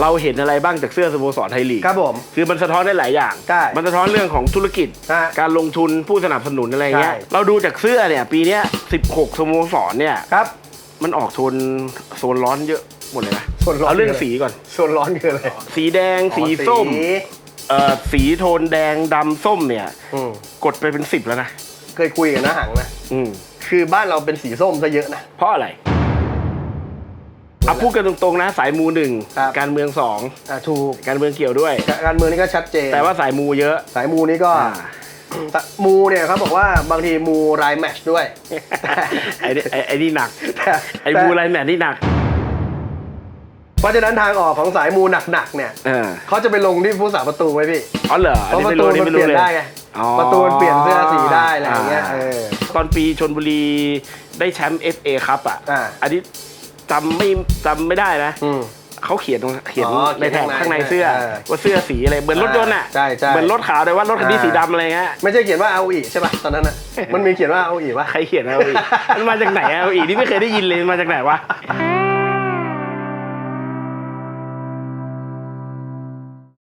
เราเห็นอะไรบ้างจากเสื้อสโมสรไทยลีกครับผม คือมันสะท้อนได้หลายอย่าง ใช่มันสะท้อนเรื่องของธุรกิจ ฮะการลงทุนผู้สนับสนุนอะไรเงี้ย ใช่ เราดูจากเสื้อเนี่ยปีเนี้ย16สโมสรเนี่ย ครับ มันออกโทนโซนร้อนเยอะหมดเลยนะโซนร้อนเอาเรื่องเยอะสีก่อนโซนร้อนคืออะไรสีแดงสีอ๋อส้มเอ่อสีโทนแดงดำส้มเนี่ย อืมกดไปเป็นสิบแล้วนะเคยคุยกับน้าหังนะ อืมคือบ้านเราเป็นสีส้มซะเยอะนะ เพราะอะไรเอาพูดกันตรงๆนะ สายมูหนึ่งครับ การเมืองสองอ่าถูกการเมืองเกี่ยวด้วย การเมืองนี่ก็ชัดเจนแต่ว่าสายมูเยอะสายมูนี่ก็อ่าแต่มูเนี่ยเขาบอกว่าบางทีมูรายแมตชด้วย ไอ้นี่ไอ้ไอ้นี่หนัก แต่ไอ้มูไรแมนนี่หนักเพราะฉะนั้นทางออกของสายมูหนักๆเนี่ยเออเขาจะไปลงที่ผู้สาประตูไว้พี่ อ๋อเหรอเพอันราะนี้ประไม่ตูรู้อันนี้มันไม่รู้เลยเปลี่ยนได้ไงอ๋อประตูมันเปลี่ยนเสื้อสีได้อะไรอย่างเงี้ยอ่าเออ ตอนปีชนบุรีได้แชมป์ FA ครับอะอ่า อันนี้ จำไม่จำไม่ได้นะอืม เขาเขียนตรงเขียนอ๋อในแถบเขียนข้าข้างงในในเสื้อ เออว่าเสื้อสีอะไรเหมือนรถยนต์อะใช่ใช่ เหมือนรถขาวแต่ว่ารถคันนี้อ่าสีดำอะไรเงี้ยไม่ใช่เขียนว่าเอาอีใช่ป่ะตอนนั้นน่ะมันมีเขียนว่าเอาอีวะใครเขียนเอาอีกมันมาจากไหนเอาอีกนี่ไม่เคยได้ยินเลยมันมาจากไหนวะ